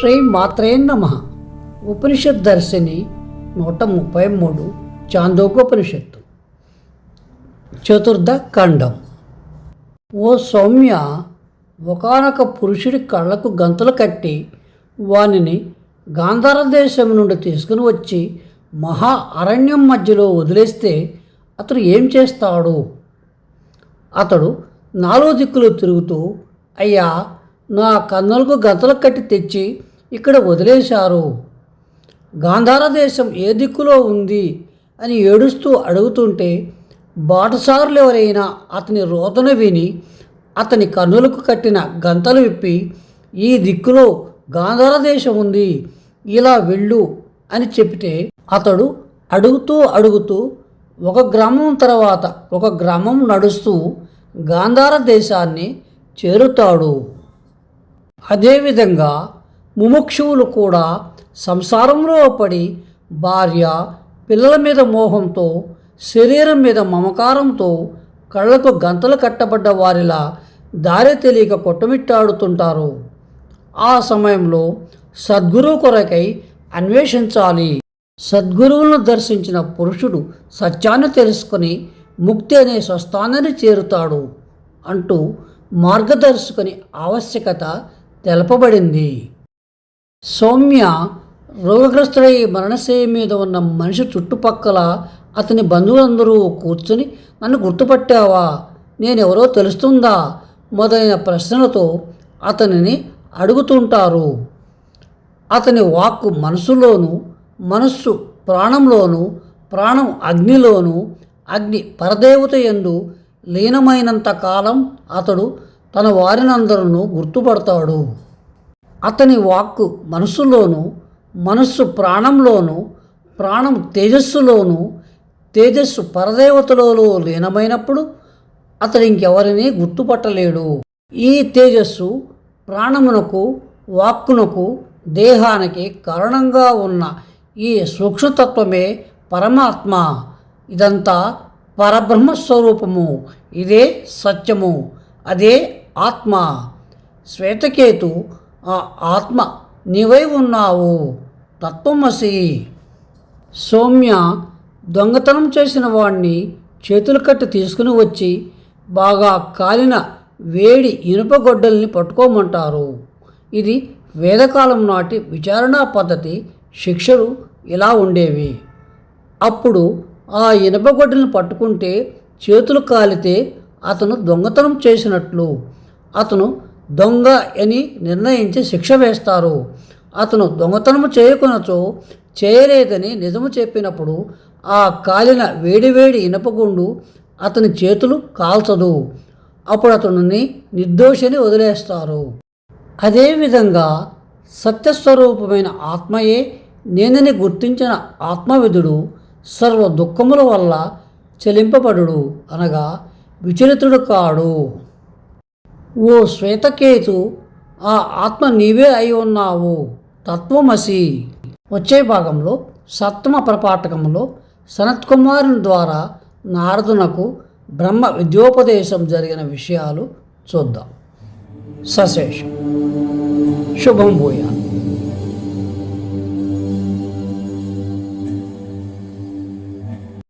శ్రీ మాత్రే నమ. ఉపనిషత్ దర్శిని నూట ముప్పై మూడు చాందోకోపనిషత్తు చతుర్థ ఖండం. ఓ సౌమ్య ఒకనొక పురుషుడి కళ్ళకు గంతలు కట్టి వానిని గాంధార దేశం నుండి తీసుకుని వచ్చి మహా అరణ్యం మధ్యలో వదిలేస్తే అతడు ఏం చేస్తాడు? అతడు నాలుగు దిక్కులు తిరుగుతూ అయ్యా నా కన్నులకు గంతలు కట్టి తెచ్చి ఇక్కడ వదిలేశారు. గాంధార దేశం ఏ దిక్కులో ఉంది అని ఏడుస్తూ అడుగుతుంటే బాటసారులు ఎవరైనా అతని రోదన విని అతని కన్నులకు కట్టిన గంతలు విప్పి ఈ దిక్కులో గాంధార దేశం ఉంది ఇలా వెళ్ళు అని చెప్తే అతడు అడుగుతూ అడుగుతూ ఒక గ్రామం తర్వాత ఒక గ్రామం నడుస్తూ గాంధార దేశాన్ని చేరుతాడు. అదేవిధంగా ముముక్షువులు కూడా సంసారంలో పడి భార్య పిల్లల మీద మోహంతో శరీరం మీద మమకారంతో కళ్ళకు గంతలు కట్టబడ్డ వారిలా దారి తెలియక కొట్టమిట్టాడుతుంటారు ఆ సమయంలో సద్గురువు కొరకై అన్వేషించాలి. సద్గురువులను దర్శించిన పురుషుడు సత్యాన్ని తెలుసుకొని ముక్తి అనే స్వస్థానాన్ని చేరుతాడు అంటూ మార్గదర్శకుని ఆవశ్యకత తెలపబడింది. సౌమ్య రోగగ్రస్తుడై మరణశయ మీద ఉన్న మనిషి చుట్టుపక్కల అతని బంధువులందరూ కూర్చుని నన్ను గుర్తుపట్టావా? నేనెవరో తెలుస్తుందా? మొదలైన ప్రశ్నలతో అతనిని అడుగుతుంటారు. అతని వాక్కు మనసులోను మనస్సు ప్రాణంలోను ప్రాణం అగ్నిలోను అగ్ని పరదేవత ఎందు లీనమైనంత కాలం అతడు తన వారినందరూ గుర్తుపడతాడు. అతని వాక్కు మనసులోను మనస్సు ప్రాణంలోను ప్రాణం తేజస్సులోను తేజస్సు పరదేవతలలో లీనమైనప్పుడు అతడు ఇంకెవరిని గుర్తుపట్టలేడు. ఈ తేజస్సు ప్రాణమునకు వాక్కునకు దేహానికి కారణంగా ఉన్న ఈ సూక్ష్మతత్వమే పరమాత్మ. ఇదంతా పరబ్రహ్మ స్వరూపము ఇదే సత్యము. అదే ఆత్మ. శ్వేతకేతు ఆ ఆత్మ నీవై ఉన్నావు. తత్వమసి. సౌమ్య దొంగతనం చేసిన వాణ్ణి చేతులు కట్టి తీసుకుని వచ్చి బాగా కాలిన వేడి ఇనుపగొడ్డల్ని పట్టుకోమంటారు. ఇది వేదకాలం నాటి విచారణా పద్ధతి శిక్షలు ఇలా ఉండేవి. అప్పుడు ఆ ఇనుపగొడ్డలను పట్టుకుంటే చేతులు కాలితే అతను దొంగతనం చేసినట్లు. అతను దొంగ అని నిర్ణయించి శిక్ష వేస్తారు. అతను దొంగతనం చేయకునచో చేయలేదని నిజము చెప్పినప్పుడు ఆ కాలిన వేడివేడి ఇనపగుండు అతని చేతులు కాల్చదు. అప్పుడు అతనిని నిర్దోషిని వదిలేస్తారు. అదేవిధంగా సత్యస్వరూపమైన ఆత్మయే నేనని గుర్తించిన ఆత్మవిధుడు సర్వ దుఃఖముల వల్ల చెలింపబడు అనగా విచలితుడు కాడు. ఓ శ్వేతకేతు ఆ ఆత్మ నీవే అయి ఉన్నావు. తత్వమసి. వచ్చే భాగంలో సప్తమ ప్రపాఠకంలో సనత్కుమారుని ద్వారా నారదునకు బ్రహ్మ విద్యోపదేశం జరిగిన విషయాలు చూద్దాం. సశేషం. శుభం భూయాలు